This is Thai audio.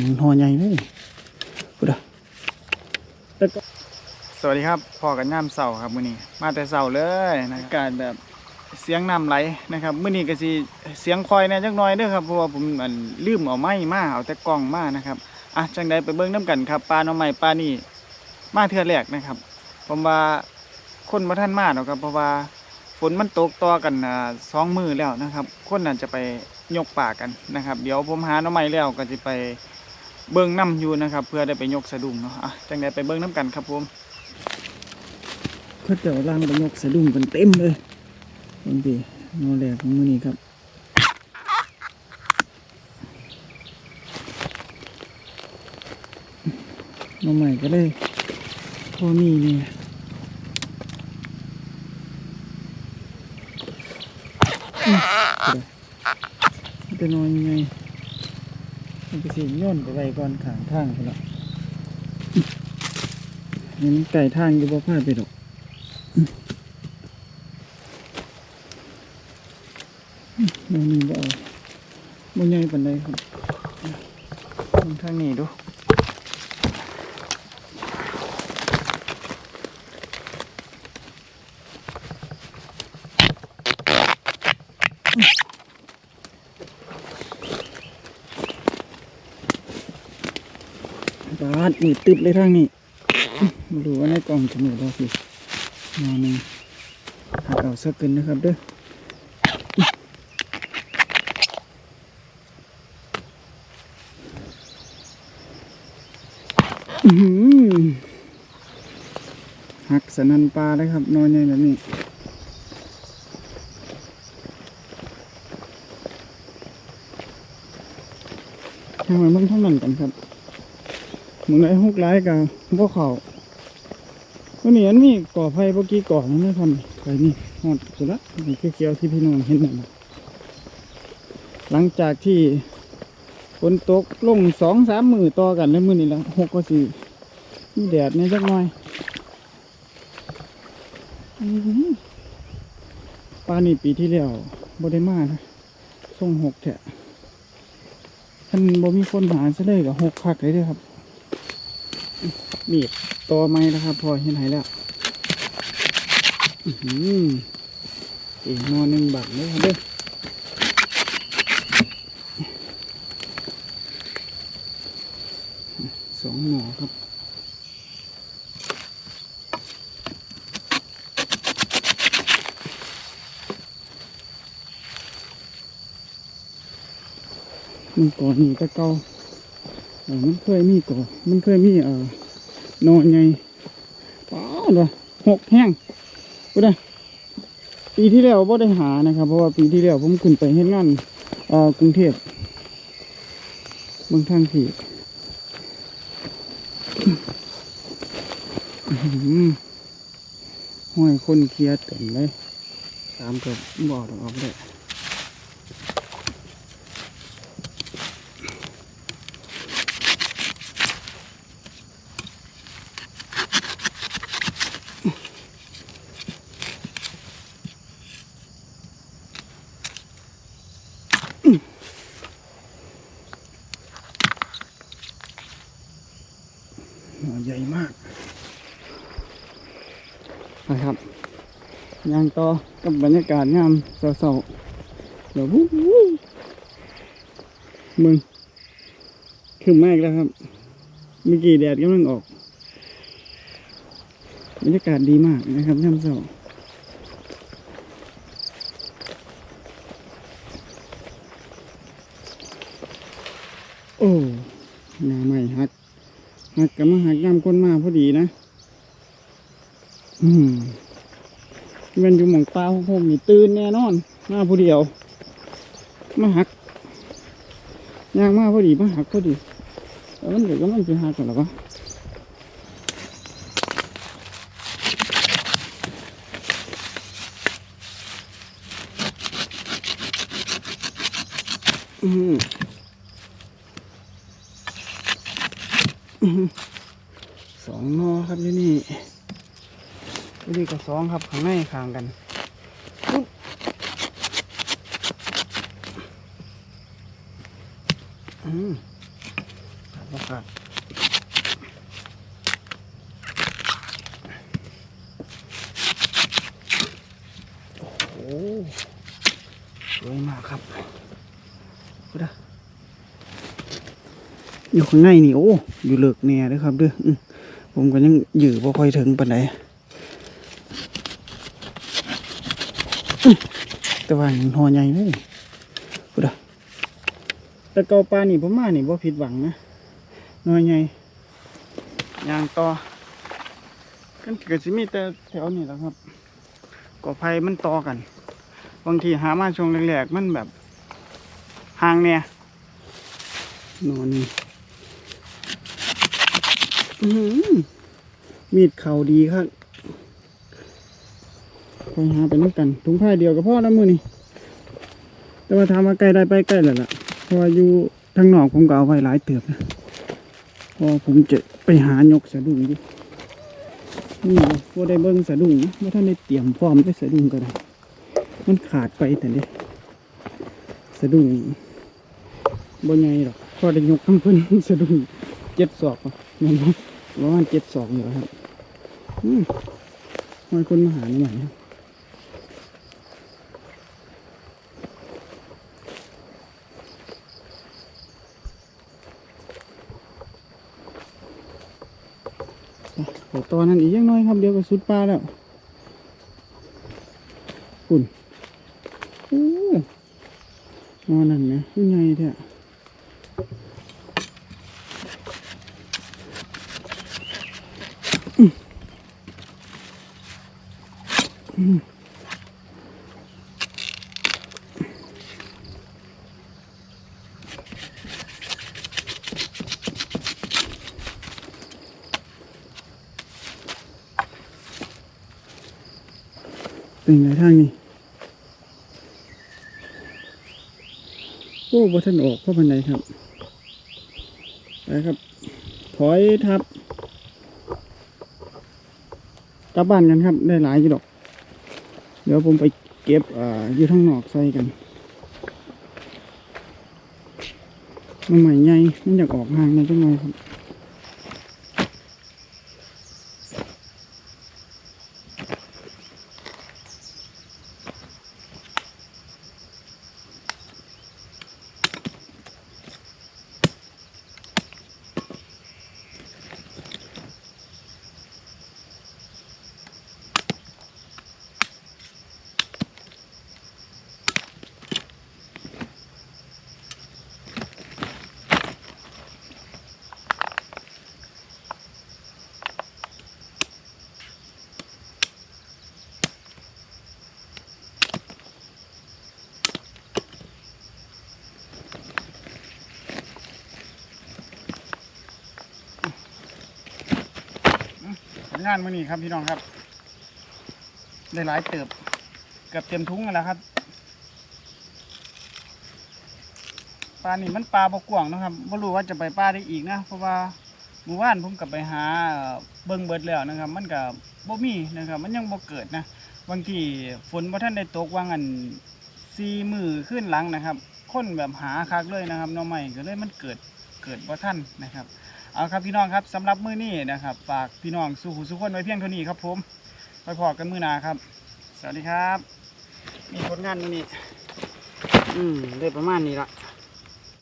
างหอใหญ่เลยพุดะสวัสดีครับพ่อกันย่ามเสาครับมื้อนี้ มาแต่เสาเลยนะอากาศแบบเสียงน้ำไหลนะครับมื้อนี้ก็สิเสียงคอยแน่จักหน่อยเด้อครับเพราะว่าผมอันลืมเอาไม้มาเอาแต่กล้องมานะครับอะจังใดไปเบิ่งน้กันครับปลาหน่อไม้ปลานี่มาเทื่อแรกนะครับผมว่าคนบ่ทันมาดอกครับ เพราะว่าฝนมันตกต่อกันสองมือแล้วนะครับ คนน่าจะไปยกป่ากันนะครับ เดี๋ยวผมหาหน่อไม้แล้วก็จะไป เบิ่งน้ำอยู่นะครับ เพื่อได้ไปยกสะดุ้งเนาะอะจังใดไปเบิ่งน้ำกันครับผมเขาเจ้าล่างไปยกสะดุ้งกันเต็มเลยบางทีนอแรกของมือนี้ครับน่อไม้ก็เลยพอมีนี่ยจะนอนยังไง มันไปสิย่นไปไว้ก่อนขางทางไปละเห็นไก่ทางอยู่บ่พลาดไปดอกมันมีบ่เอาบ่ใหญ่ปานใดครับทางนี้ดู บาดมือตึบเลยทางนี้มาดูว่าในกล่องจะมีเราสิมาหนึ่งหาเอาสักกันนะครับเด้อหักสนันปลาเลยครับ นอนใหญ่แบบนี้ทำไมมึงเท่านั้นกันครับ มึงไอ้ฮุกร้ายกับพวกเขาวันนี้อันนี้ก่อไฟเมื่อกี้ก่อมันไม่ทำไปนี่หอดสุดละนี่คือเกียวที่พี่น้องเห็นนั่นหลังจากที่ฝนตกลงสองสามมือต่อกันแล้วมือนี่ละหกก็สี่มีแดดนี่ยจักหน่อยอือหือปลานี่ปีที่แล้วบ่ได้มานะส่งหกแถะท่านบ่มีคนหาซะเลยกับหกคักเลยด้อครับ มีดต่อไม้นะครับ พอเห็นไหนแล้วอือฮึอีกหนอหนึ่งบาทเลยครับเด้อสองหน่อครับมันก่อนนี่ตะเกาเออมันเคยมีก่อนมันเคยมีเอ่อ นอนไงป้าวเลยหกแห้งกูได้ปีที่แล้วไ่ได้หานะครับ เพราะว่าปีที่แล้วผมขึ้นไปเฮ็ดงานอ่อกรุงเทพบางทางที่ห้อยคนเคียร์เต็มเลยตามกับบ่อต้องเอาไปได้ หน่อใหญ่มาก นะครับยางต่อกับบรรยากาศงามเศร้าๆเดี๋ยววู้วู้มึงขึ้นมากแล้วครับเมื่อกี้แดดกำลังออก บรรยากาศดีมากนะครับย่ำเศร้าโอ้หน้าไม่ฮักหักกับมาหักยามคนมาพอดีนะ อืมมันอยู่หมองตาของผมนี่ตื่นแน่นอน มาผู้เดียว มาหักยางมาพอดีมาหักพอดีแล้วมันเดี๋ยวก็มันจะหักกันหรอวะอืมสองนอครับที่นี่ ที่นี่ก็สองครับข้างในข้างกันปุ๊บอืมบ่ขาดโอ้โหสวยมากครับพุดะอยู่ข้างในนี่โอ้ อยู่เลิกแน่เด้อครับเด้ออื้อผมก็ยังยื้อบ่ค่อยถึงปานใดอื้ แต่ว่ายังหอใหญ่เลยพุดะแต่เกาปลานี่ผมมานี่บ่ผิดหวังนะหน้อยใหญ่ยางต่อกันก็สิมีแต่แถวนี้แหละครับก่อไผ่มันต่อกัน บางทีหามาช่วงแรกๆมันแบบห่างเนี่ยนอนนี่มีดเข่าดีครับ ไปหาไปน้ำกันถุงผ้าเดียวกับพ่อแล้วมือนี่แต่ว่าถามาใกล้ได้ไปใกล้แล้วล่ะเพราะว่าอยู่ทางนอกผมก็เอาไว้หลายเติบนะพอผมจะไปหายกสะดุ้งอยู่นี่พอได้เบิ้งสะดุ้งนะว่าท่านได้เตรียมพร้อมได้สะดุ้งก็ได้ มันขาดไปแต่เนี้สะดุ้งบ่ใหญ่หรอกพอได้ยกทั้งเพิ่นสะดุ้งเจ็ดศอกอะแมันประมาณเจ็ดศอกอยู่ครับอืมมันคนมาหาหน่อยครั แต่ตอนนั้นอีกยังน้อยครับเดียวก็สุดปลาแล้วคุณโอ้นอนนั่นนะยังไงเนี่ยอืม เป็นไงทางนี้โอ้บ่ท่านออกเพราะบันไดครับไปครับ ถอยทับกลับบ้านกันครับ ได้หลายอยู่ดอก เดี๋ยวผมไปเก็บอ่าอยู่ข้างนอกใส่กันมันใหม่ใหญ่มันอยากออกห่างนอยจังหน่อยครับ งานมื้อนี้ครับพี่น้องครับ ได้หลายเติบเกือบเต็มทุงแล้วครับปลานี่มันปลาบกว่างนะครับไม่รู้ว่าจะไปปลาได้อีกนะ เพราะว่าเมื่อวานผมกลับไปหาเบิ่งเบิดแล้วนะครับ มันกับบ่มีนะครับ มันยังบ่เกิดนะบางทีฝนบ่ทันได้ตกวางอันซีมือขึ้นหลังนะครับ คนแบบหาคักเลยนะครับน้องใหม่ก็เลยมันเกิดเกิดบ่ทันนะครับ เอาครับพี่น้องครับสำหรับมื้อนี้นะครับฝากพี่น้องสู่หูสู่คนไว้เพียงเท่านี้ครับผมไปพอกันมื้อหนาครับ สวัสดีครับ มีผลงานมื้อนี้อืมได้ประมาณนี้ละ